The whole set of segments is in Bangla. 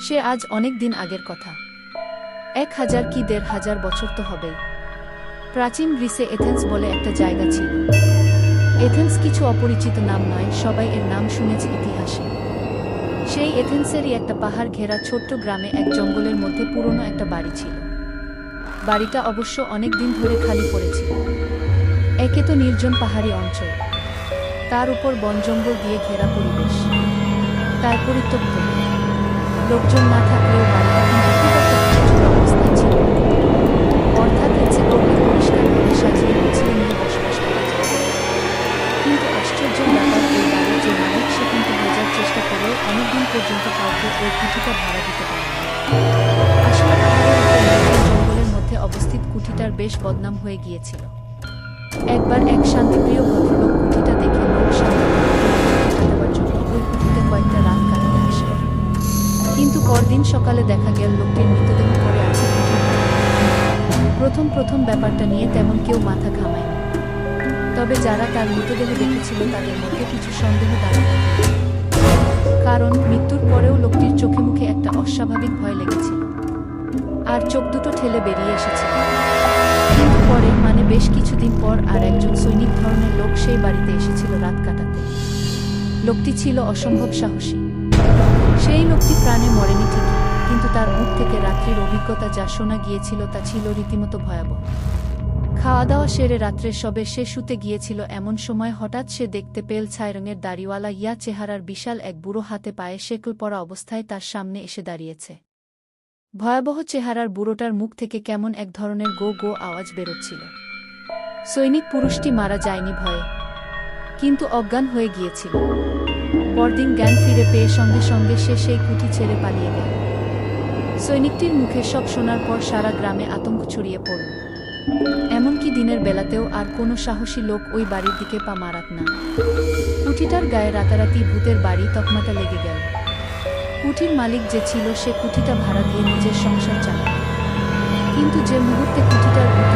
সে আজ অনেক দিন আগের কথা। এক হাজার কি দেড় হাজার বছর তো হবেই। প্রাচীন গ্রিসে এথেন্স বলে একটা জায়গা ছিল। এথেন্স কিছু অপরিচিত নাম নয়, সবাই এর নাম শুনেছে ইতিহাসে। সেই এথেন্সেরই একটা পাহাড় ঘেরা ছোট্ট গ্রামে এক জঙ্গলের মধ্যে পুরনো একটা বাড়ি ছিল। বাড়িটা অবশ্য অনেক দিন ধরে খালি পড়েছিল একে তো নির্জন পাহাড়ি অঞ্চল। তার উপর বন জঙ্গল দিয়ে ঘেরা পরিবেশ। তার পরিত্যক্ত। লোকজন না থাকলেও জঙ্গলের মধ্যে অবস্থিত কুঠিটার বেশ বদনাম হয়ে গিয়েছিল। একবার এক শান্তিপ্রিয় ভদ্রলোক কুঠিটা দেখে কয়েকটা কিন্তু পরদিন সকালে দেখা গেল লোকটির মৃতদেহ পড়ে আছে। প্রথম প্রথম ব্যাপারটা নিয়ে তেমন কেউ মাথা ঘামায়নি। তবে যারা তার মৃতদেহ দেখেছিল, তাদের মধ্যে কিছু সন্দেহ দাঁড়ায়। কারণ মৃত্যুর পরেও লোকটির চোখে মুখে একটা অস্বাভাবিক ভয় লেগেছিল আর চোখ দুটো ঠেলে বেরিয়ে এসেছে। কিন্তু পরে মানে বেশ কিছুদিন পর আর একজন সৈনিক ধরনের লোক সেই বাড়িতে এসেছিল রাত কাটাতে। লোকটি ছিল অসম্ভব সাহসী। সেই লোকটি প্রাণে মরেনি ঠিকই, কিন্তু তার মুখ থেকে রাত্রির অভিজ্ঞতা যা শোনা গিয়েছিল তা ছিল রীতিমতো ভয়াবহ। খাওয়া দাওয়া সেরে রাত্রে সবে সে শুতে গিয়েছিল এমন সময় হঠাৎ সে দেখতে পেল ছাই রঙের দাড়িওয়ালা ইয়া চেহারার বিশাল এক বুড়ো হাতে পায়ে শেকল পরা অবস্থায় তার সামনে এসে দাঁড়িয়েছে। ভয়াবহ চেহারার বুড়োটার মুখ থেকে কেমন এক ধরনের গো গো আওয়াজ বেরোচ্ছিল। সৈনিক পুরুষটি মারা যায়নি ভয়ে, কিন্তু অজ্ঞান হয়ে গিয়েছিল। পরদিন জ্ঞান ফিরে পেয়ে সঙ্গে সঙ্গে সে সেই কুঠি ছেড়ে পালিয়ে গেল। সৈনিকটির মুখে সব শোনার পর সারা গ্রামে আতঙ্ক ছড়িয়ে পড়ল। এমনকি দিনের বেলাতেও আর কোনো সাহসী লোক ওই বাড়ির দিকে পা মারাত না। কুঠিটার গায়ে রাতারাতি ভূতের বাড়ি তকমাটা লেগে গেল। কুঠির মালিক যে ছিল, সে কুঠিটা ভাড়া দিয়ে নিজের সংসার চালাত। কিন্তু যে মুহূর্তে কুঠিটার ভিতরে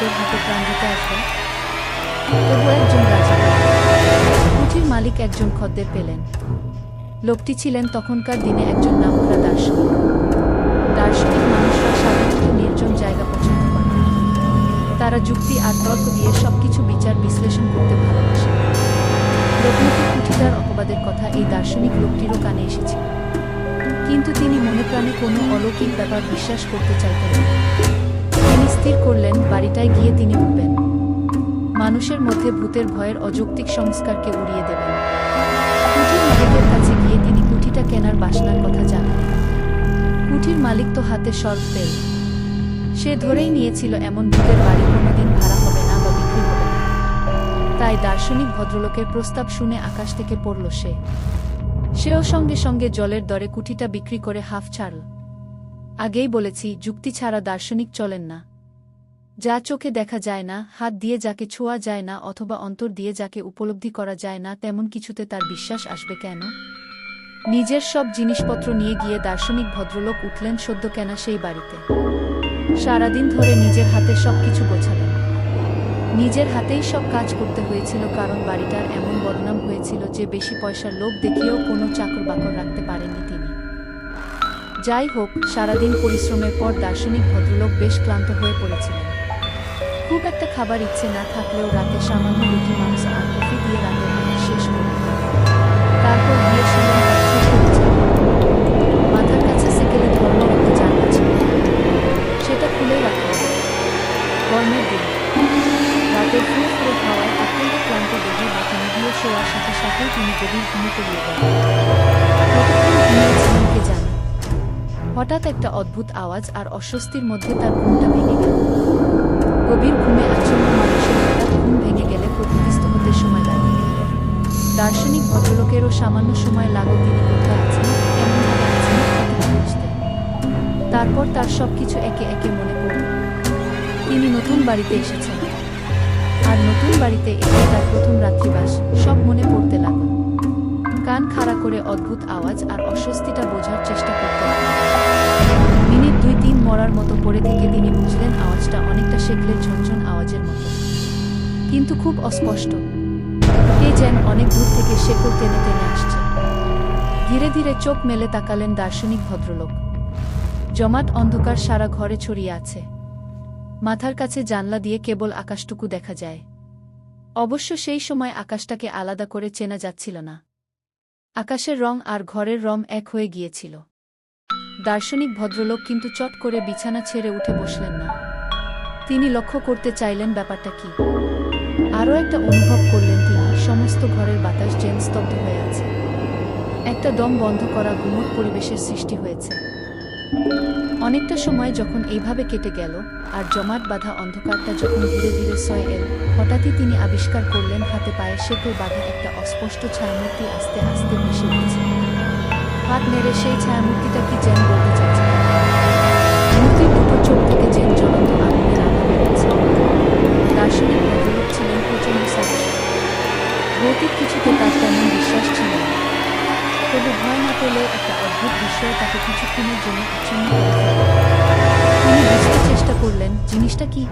করে হাতে প্রাণ দিতে আসবে। তবু একজন রাজা। কুঠির মালিক একজন খদ্দের পেলেন। লোকটি ছিলেন তখনকার দিনে একজন নামকরা দার্শনিক। দার্শনিক মানুষরা সাধারণত নির্জন জায়গা পছন্দ করে তারা যুক্তি আর তর্ক দিয়ে সবকিছু বিচার বিশ্লেষণ করতে ভালোবাসে লোকমুখে কুঠিটার অপবাদের কথা এই দার্শনিক লোকটিরও কানে এসেছিল কিন্তু তিনি মনে প্রাণে কোনো অলৌকিক ব্যাপার বিশ্বাস করতে চাইতেন না। তিনি স্থির করলেন, বাড়িটায় গিয়ে তিনি উঠবেন। মানুষের মধ্যে ভূতের ভয়ের অযৌক্তিক সংস্কারকে উড়িয়ে দেবেন। কুঠির মালিকের কাছে গিয়ে তিনি কুঠিটা কেনার বাসনার কথা জানালেন কুঠির মালিক তো হাতে সর্ব পেল। সে ধরেই নিয়েছিল এমন ভূতের বাড়ি কোনোদিন ভাড়া হবে না বা বিক্রি হবে না। তাই দার্শনিক ভদ্রলোকের প্রস্তাব শুনে আকাশ থেকে পড়ল সে। সেও সঙ্গে সঙ্গে জলের দরে কুঠিটা বিক্রি করে হাফ ছাড়ল। আগেই বলেছি, যুক্তি ছাড়া দার্শনিক চলেন না। যা চোখে দেখা যায় না, হাত দিয়ে যাকে ছোঁয়া যায় না, অথবা অন্তর দিয়ে যাকে উপলব্ধি করা যায় না, তেমন কিছুতে তার বিশ্বাস আসবে কেন? নিজের সব জিনিসপত্র নিয়ে গিয়ে দার্শনিক ভদ্রলোক উঠলেন সদ্য কেনা সেই বাড়িতে। সারাদিন ধরে নিজের হাতে সবকিছু গোছালেন। নিজের হাতেই সব কাজ করতে হয়েছিল, কারণ বাড়িটার এমন বদনাম হয়েছিল যে বেশি পয়সার লোক দেখিয়েও কোনো চাকর বাকর রাখতে পারেননি তিনি যাই হোক, সারাদিন পরিশ্রমের পর দার্শনিক ভদ্রলোক বেশ ক্লান্ত হয়ে পড়েছিলেন। খুব একটা খাবার ইচ্ছে না থাকলেও রাতে সামান্য রুটি মাংস আর কফি দিয়ে খাবার শেষ করলেন তারপর। মাথার কাছে সেকেলে ধরনের একটা জানলা ছিল। সেটা খুলেই রাখলেন গরমের দিন। রাতের ফুরফুরে হাওয়ায় অত্যন্ত ক্লান্ত দেহে শোয়ার সাথে সাথেই তিনি গভীর গেলেন। হঠাৎ একটা অদ্ভুত আওয়াজ আর অস্বস্তির মধ্যে তার ঘুমটা ভেঙে গেল। গভীর ঘুমে আচ্ছন্ন মানুষের হঠাৎ ঘুম ভেঙে গেলে প্রকৃতিস্থ হতে সময় লাগে। দার্শনিক ভদ্রলোকেরও সামান্য সময় লাগো তিনি কোথায় আছেন আছেন তারপর তার সবকিছু একে একে মনে পড়ল। তিনি নতুন বাড়িতে এসেছেন। আর নতুন বাড়িতে এসে তার প্রথম রাত্রিবাস সব মনে পড়তে লাগল। কান খাড়া করে অদ্ভুত আওয়াজ আর অস্বস্তিটা বোঝার চেষ্টা করতে মিনিট দুই তিন মরার মতো পড়ে থেকে তিনি বুঝলেন আওয়াজটা অনেকটা শেখলের ঝনঝন আওয়াজের মতো। কিন্তু খুব অস্পষ্ট। কে যেন অনেক দূর থেকে শেকড় টেনে টেনে আসছে। ধীরে ধীরে চোখ মেলে তাকালেন দার্শনিক ভদ্রলোক। জমাট অন্ধকার সারা ঘরে ছড়িয়ে আছে। মাথার কাছে জানলা দিয়ে কেবল আকাশটুকু দেখা যায়। অবশ্য সেই সময় আকাশটাকে আলাদা করে চেনা যাচ্ছিল না। আকাশের রং আর ঘরের রং এক হয়ে গিয়েছিল। দার্শনিক ভদ্রলোক কিন্তু চট করে বিছানা ছেড়ে উঠে বসলেন না। তিনি লক্ষ্য করতে চাইলেন ব্যাপারটা কি। আরও একটা অনুভব করলেন তিনি, সমস্ত ঘরের বাতাস যেন স্তব্ধ হয়ে আছে। একটা দম বন্ধ করা গুমট পরিবেশের সৃষ্টি হয়েছে। অনেকটা সময় যখন এইভাবে কেটে গেল, আর জমাট বাঁধা অন্ধকারটা যখন ধীরে ধীরে সয় এল হঠাৎই তিনি আবিষ্কার করলেন হাতে পায়ে শেকড় বাঁধা একটা অস্পষ্ট ছায়ামূর্তি আস্তে আস্তে মিশে গেছে হাত নেড়ে সেই ছায়ামূর্তিটা কি যেন বলতে চাচ্ছে জিনিসটা কি?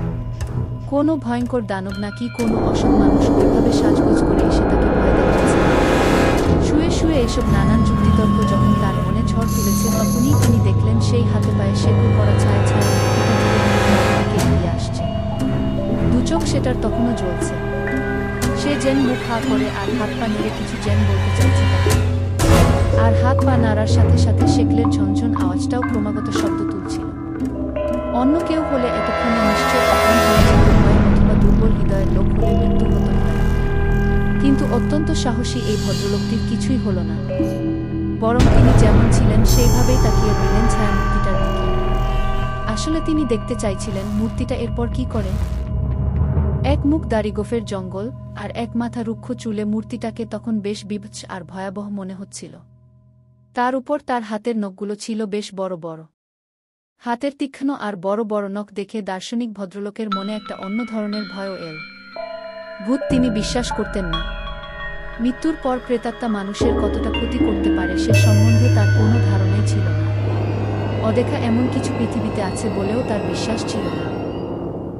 কোনো ভয়ঙ্কর দানব নাকি কোনো অসৎ মানুষ ওইভাবে সাজগোজ করে এসে তাকে ভয় দেখাচ্ছে? শুয়ে শুয়ে এসব নানান যুক্তিতর্ক যখন তার মনে ঝড় তুলেছে, তখনই তিনি দেখলেন সেই হাতে পায়ে শেকড় পড়া ছায়া ছায়া এগিয়ে আসছে। দু চোখ সেটার তখনও জ্বলছে। সে যেন মুখ হা করে আর হাত পা নেড়ে কিছু যেন বলতে চাইছে আর হাত পা নাড়ার সাথে সাথে শেকলের ঝনঝন আওয়াজটাও ক্রমাগত শব্দ অন্য কেউ হলে এতক্ষণে নিশ্চয় অথবা দুর্বল হৃদয়ের লোক হলে মৃত্যু হতো কিন্তু অত্যন্ত সাহসী এই ভদ্রলোকটির কিছুই হলো না। বরং তিনি যেমন ছিলেন, সেইভাবেই তাকিয়ে রইলেন ছায়ামূর্তিটার দিকে। আসলে তিনি দেখতে চাইছিলেন, মূর্তিটা এরপর কি করে? এক মুখ দাড়িগোফের জঙ্গল আর এক মাথা রুক্ষ চুলে মূর্তিটাকে তখন বেশ বিভৎস আর ভয়াবহ মনে হচ্ছিল। তার উপর তার হাতের নখগুলো ছিল বেশ বড় বড়। হাতের তীক্ষ্ণ আর বড় বড় নখ দেখে দার্শনিক ভদ্রলোকের মনে একটা অন্য ধরনের ভয়ও এল। ভূত তিনি বিশ্বাস করতেন না। মৃত্যুর পর প্রেতাত্মা মানুষের কতটা ক্ষতি করতে পারে সে সম্বন্ধে তার কোনো ধারণাই ছিল না। অদেখা এমন কিছু পৃথিবীতে আছে বলেও তার বিশ্বাস ছিল না।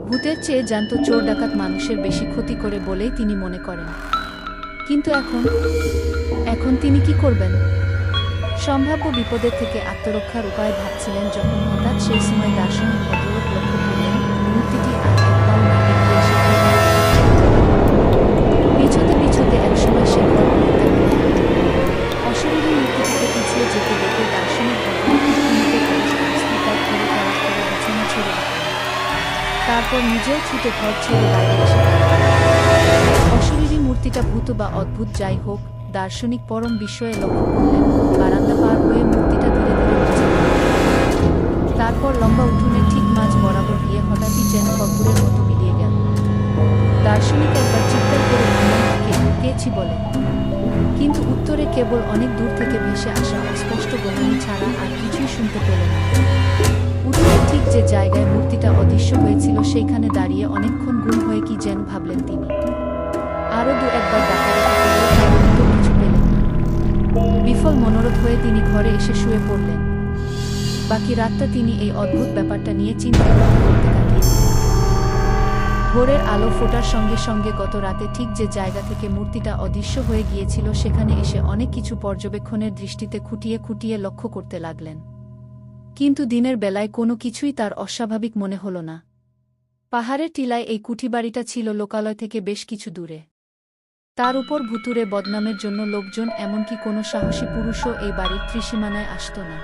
ভূতের চেয়ে জানত চোর ডাকাত মানুষের বেশি ক্ষতি করে বলেই তিনি মনে করেন। কিন্তু এখন এখন তিনি কি করবেন? সম্ভাব্য বিপদের থেকে আত্মরক্ষার উপায় ভাবছিলেন যখন হঠাৎ সেই সময় দার্শনিক ভদ্রলোক লক্ষ্য করলেন মূর্তিটি পিছতে পিছতে একসময় সে অশরীরী মূর্তিটিকে পিছিয়ে যেতে দেখে দার্শনিক তারপর নিজেও ছুটে ঘর ছেড়ে বাইরে অশরীরী মূর্তিটা ভূত বা অদ্ভুত যাই হোক দার্শনিক পরম বিস্ময়ে লক্ষ্য করলেন। বারান্দা পার হয়ে মূর্তিটা ধীরে ধীরে তারপর লম্বা উঠোনের ঠিক মাঝ বরাবর গিয়ে হঠাৎই যেন কর্পূরের মতো মিলিয়ে গেল। দার্শনিক একবার চিৎকার করে কে কেছি বলে। কিন্তু উত্তরে কেবল অনেক দূর থেকে ভেসে আসা অস্পষ্ট গোমানি ছাড়া আর কিছুই শুনতে পেলেন না। উঠোনের ঠিক যে জায়গায় মূর্তিটা অদৃশ্য হয়েছিল, সেইখানে দাঁড়িয়ে অনেকক্ষণ গুম হয়ে কি যেন ভাবলেন তিনি। আরও দু একবার ডাকাডাকি বিফল মনোরথ হয়ে তিনি ঘরে এসে শুয়ে পড়লেন। বাকি রাতটা তিনি এই অদ্ভুত ব্যাপারটা নিয়ে চিন্তা করতে ভোরের আলো ফোটার সঙ্গে সঙ্গে গত রাতে ঠিক যে জায়গা থেকে মূর্তিটা অদৃশ্য হয়ে গিয়েছিল, সেখানে এসে অনেক কিছু পর্যবেক্ষণের দৃষ্টিতে খুঁটিয়ে খুঁটিয়ে লক্ষ্য করতে লাগলেন। কিন্তু দিনের বেলায় কোনো কিছুই তার অস্বাভাবিক মনে হল না। পাহাড়ের টিলায় এই কুঠিবাড়িটা ছিল লোকালয় থেকে বেশ কিছু দূরে। তার উপর ভুতুরে বদনামের জন্য লোকজন, এমনকি কোনো সাহসী পুরুষও এই বাড়ির ত্রিসীমানায় আসত না।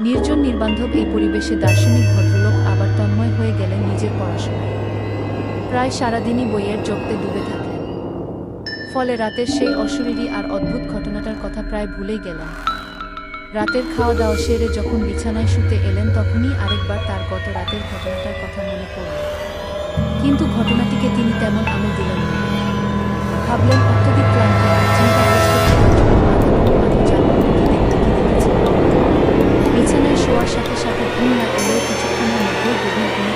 নির্জন নির্বান্ধব এই পরিবেশে দার্শনিক ভদ্রলোক আবার তন্ময় হয়ে গেলেন নিজের পড়াশোনায়। প্রায় সারাদিনই বইয়ের জগতে ডুবে থাকলেন। ফলে রাতের সেই অশরীরী আর অদ্ভুত ঘটনাটার কথা প্রায় ভুলেই গেলেন। রাতের খাওয়া দাওয়া সেরে যখন বিছানায় শুতে এলেন, তখনই আরেকবার তার গত রাতের ঘটনাটার কথা মনে পড়ল। কিন্তু ঘটনাটিকে তিনি তেমন আমল দিলেন না। ভাবলেন অত্যধিক ক্লান্তি বিছানায় শোয়ার সাথে সাথে ঘুম না এলেও কিছুক্ষণের মধ্যেই গভীর ঘুমে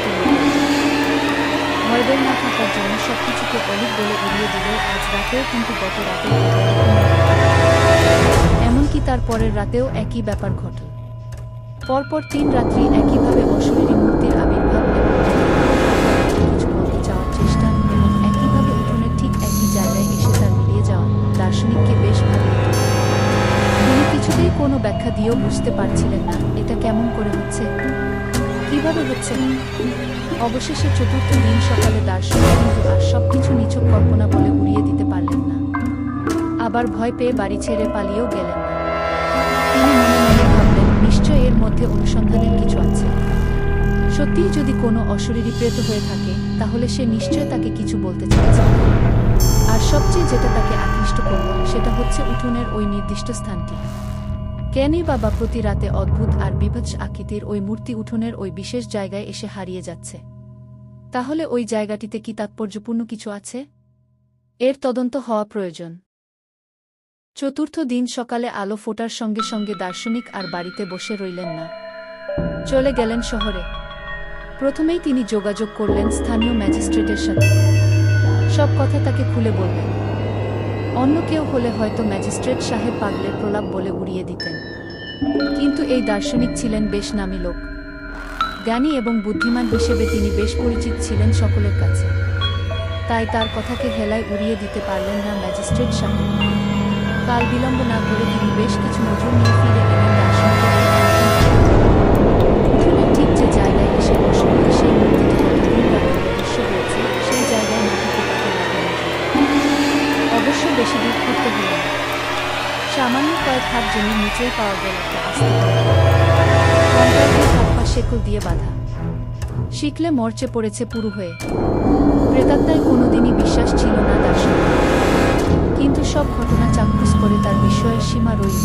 ভয়বের না থাকার জন্য সবকিছুকে অলিক বলে উড়িয়ে দিলেও আজ রাতেও কিন্তু গত হলো। এমনকি তার পরের রাতেও একই ব্যাপার ঘটল। পরপর তিন রাত্রি একইভাবে অশরীরী বুঝতে পারছিলেন না, এটা কেমন করে হচ্ছে? কীভাবে হচ্ছে? অবশেষে চতুর্থ দিন সকালে দার্শনিক আর সবকিছু নিচক কল্পনা বলে উড়িয়ে দিতে পারলেন না। আবার ভয় পেয়ে বাড়ি ছেড়ে পালিয়েও গেলেন না। তিনি মনে নিশ্চয় এর মধ্যে অনুসন্ধানের কিছু আছে। সত্যিই যদি কোনো অশরীরী প্রেত হয়ে থাকে, তাহলে সে নিশ্চয় তাকে কিছু বলতে চাইছে। আর সবচেয়ে যেটা তাকে আকৃষ্ট করল, সেটা হচ্ছে উঠোনের ওই নির্দিষ্ট স্থানটি। কেনই বাবা প্রতি রাতে অদ্ভুত আর বিভৎস আকৃতির ওই মূর্তি উঠোনের ওই বিশেষ জায়গায় এসে হারিয়ে যাচ্ছে। তাহলে ওই জায়গাটিতে কি তাৎপর্যপূর্ণ কিছু আছে? এর তদন্ত হওয়া প্রয়োজন। চতুর্থ দিন সকালে আলো ফোটার সঙ্গে সঙ্গে দার্শনিক আর বাড়িতে বসে রইলেন না। চলে গেলেন শহরে। প্রথমেই তিনি যোগাযোগ করলেন স্থানীয় ম্যাজিস্ট্রেটের সাথে। সব কথা তাকে খুলে বললেন। অন্য কেউ হলে হয়তো ম্যাজিস্ট্রেট সাহেব পাগলের প্রলাপ বলে উড়িয়ে দিতেন। কিন্তু এই দার্শনিক ছিলেন বেশ নামী লোক। জ্ঞানী এবং বুদ্ধিমান হিসেবে তিনি বেশ পরিচিত ছিলেন সকলের কাছে। তাই তার কথাকে হেলায় উড়িয়ে দিতে পারলেন না ম্যাজিস্ট্রেট সাহেব। কাল বিলম্ব না করে তিনি বেশ কিছু নজর নিয়ে ফিরে এলেন করতে হল। সামান্য কয়েক হাত জমির নিচেই পাওয়া গেল শেকল দিয়ে বাঁধা। শিখলে মরচে পড়েছে পুরু হয়ে। প্রেতাত্মায় কোনোদিনই বিশ্বাস ছিল না দার্শনিক কিন্তু সব ঘটনা চাক্ষুষ করে তার বিষয়ের সীমা রইল।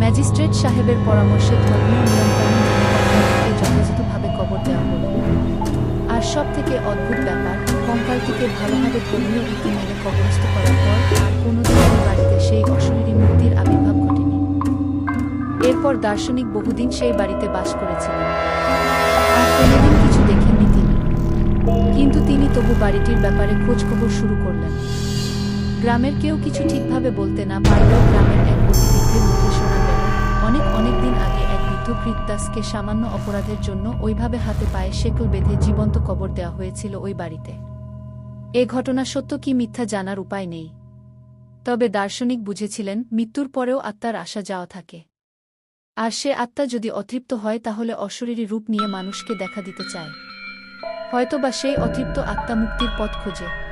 ম্যাজিস্ট্রেট সাহেবের পরামর্শে ধর্মীয় কঙ্কালটিকে যথাযথভাবে কবর দেওয়া হল। আর সব থেকে অদ্ভুত ব্যাপার কঙ্কালটিকে ভালোভাবে ধর্মীয় রীতি মেনে কবরস্থ করার পর আর কোনোদিন বাড়িতে সেই অশরীরী মূর্তির আবির্ভাব ঘটেনি। এরপর দার্শনিক বহুদিন সেই বাড়িতে বাস করেছিলেন। কোনোদিন কিছু দেখেননি তিনি। কিন্তু তিনি তবু বাড়িটির ব্যাপারে খোঁজখবর শুরু করলেন। গ্রামের কেউ কিছু ঠিকভাবে বলতে না পারলেও গ্রামের এক অতিবৃদ্ধের মুখে শোনা গেল অনেক অনেক দিন আগে এক বৃদ্ধ কৃত্তাসকে সামান্য অপরাধের জন্য ওইভাবে হাতে পায়ে শেকল বেঁধে জীবন্ত কবর দেওয়া হয়েছিল ওই বাড়িতে। এ ঘটনা সত্য কি মিথ্যা জানার উপায় নেই। তবে দার্শনিক বুঝেছিলেন, মৃত্যুর পরেও আত্মার আসা যাওয়া থাকে। আর সে আত্মা যদি অতৃপ্ত হয়, তাহলে অশরীরী রূপ নিয়ে মানুষকে দেখা দিতে চায়। হয়তোবা সেই অতৃপ্ত আত্মা মুক্তির পথ খোঁজে।